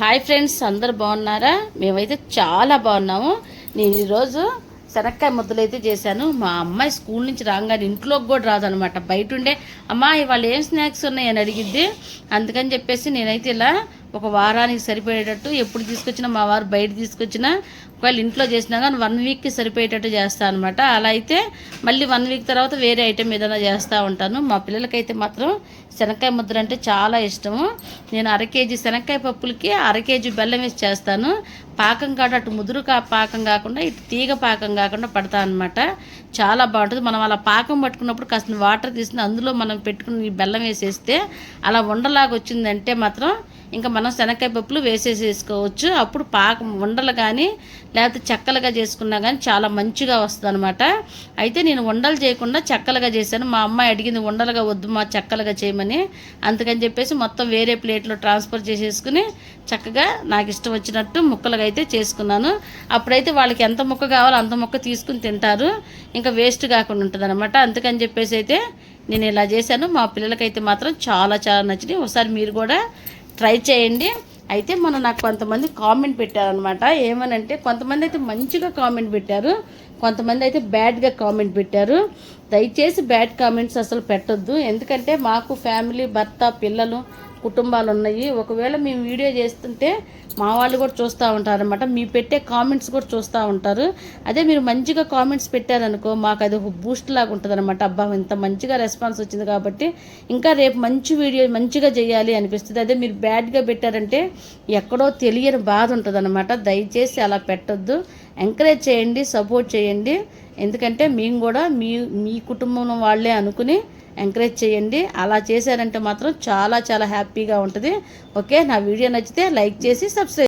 Hi friends అందరు బాగున్నారా? మేమైతే చాలా బాగున్నాము. నేను ఈరోజు శనక్కాయ ముద్దలు అయితే చేశాను. మా అమ్మాయి స్కూల్ నుంచి రాగానే ఇంట్లోకి కూడా రాదనమాట బయట ఉండే అమ్మా ఇవాళ ఏం స్నాక్స్ ఉన్నాయి? అని అడిగిద్ది. అందుకని చెప్పేసి నేనైతే ఇలా ఒక వారానికి సరిపోయేటట్టు ఎప్పుడు తీసుకొచ్చినా మా వారు బయట తీసుకొచ్చినా ఒకవేళ ఇంట్లో చేసినా కానీ వన్ వీక్కి సరిపోయేటట్టు చేస్తాను అనమాట అలా అయితే మళ్ళీ వన్ వీక్ తర్వాత వేరే ఐటెం ఏదైనా చేస్తూ ఉంటాను. మా పిల్లలకైతే మాత్రం శనక్కాయ ముద్ర అంటే చాలా ఇష్టము. నేను అర కేజీ శనక్కాయ పప్పులకి అర కేజీ బెల్లం వేసి చేస్తాను. పాకం కాడ అటు ముదురు కా పాకం కాకుండా ఇటు తీగ పాకం కాకుండా పడతా అనమాట చాలా బాగుంటుంది. మనం అలా పాకం పట్టుకున్నప్పుడు కాస్త వాటర్ తీసి అందులో మనం పెట్టుకుని బెల్లం వేసేస్తే అలా ఉండలాగా వచ్చిందంటే మాత్రం ఇంకా మనం శనక్కాయ పప్పులు వేసేసేసుకోవచ్చు. అప్పుడు పాకం ఉండలు కానీ లేకపోతే చెక్కలుగా చేసుకున్నా కానీ చాలా మంచిగా వస్తుంది అనమాట అయితే నేను ఉండలు చేయకుండా చెక్కలుగా చేశాను. మా అమ్మాయి అడిగింది ఉండలుగా వద్దు మా చెక్కలుగా చేయమని. అందుకని చెప్పేసి మొత్తం వేరే ప్లేట్లో ట్రాన్స్ఫర్ చేసేసుకుని చక్కగా నాకు ఇష్టం వచ్చినట్టు ముక్కలుగా అయితే చేసుకున్నాను. అప్పుడైతే వాళ్ళకి ఎంత ముక్క కావాలో అంత ముక్క తీసుకుని తింటారు. ఇంకా వేస్ట్ కాకుండా ఉంటుంది అనమాట అందుకని చెప్పేసి అయితే నేను ఇలా చేశాను. మా పిల్లలకైతే మాత్రం చాలా చాలా నచ్చినాయి. ఒకసారి మీరు కూడా ట్రై చేయండి. అయితే మొన్న నాకు కొంతమంది కామెంట్ పెట్టారనమాట ఏమనంటే కొంతమంది అయితే మంచిగా కామెంట్ పెట్టారు కొంతమంది అయితే బ్యాడ్గా కామెంట్ పెట్టారు. దయచేసి బ్యాడ్ కామెంట్స్ అసలు పెట్టొద్దు. ఎందుకంటే మాకు ఫ్యామిలీ భర్త పిల్లలు కుటుంబాలు ఉన్నాయి ఒకవేళ మేము వీడియో చేస్తుంటే మా వాళ్ళు కూడా చూస్తూ ఉంటారు అనమాట మీ పెట్టే కామెంట్స్ కూడా చూస్తూ ఉంటారు. అదే మీరు మంచిగా కామెంట్స్ పెట్టారనుకో మాకు అది ఒక బూస్ట్ లాగా ఉంటుంది అనమాట అబ్బా ఇంత మంచిగా రెస్పాన్స్ వచ్చింది కాబట్టి ఇంకా రేపు మంచి వీడియో మంచిగా చేయాలి అనిపిస్తుంది. అదే మీరు బ్యాడ్గా పెట్టారంటే ఎక్కడో తెలియని బాధ ఉంటుంది అనమాట దయచేసి అలా పెట్టొద్దు. ఎంకరేజ్ చేయండి సపోర్ట్ చేయండి. ఎందుకంటే మేము కూడా మీ మీ కుటుంబం వాళ్ళే అనుకుని ఎంకరేజ్ చేయండి. అలా చేశారంటే మాత్రం చాలా చాలా హ్యాపీగా ఉంటుంది. ఓకే నా వీడియో నచ్చితే లైక్ చేసి సబ్స్క్రైబ్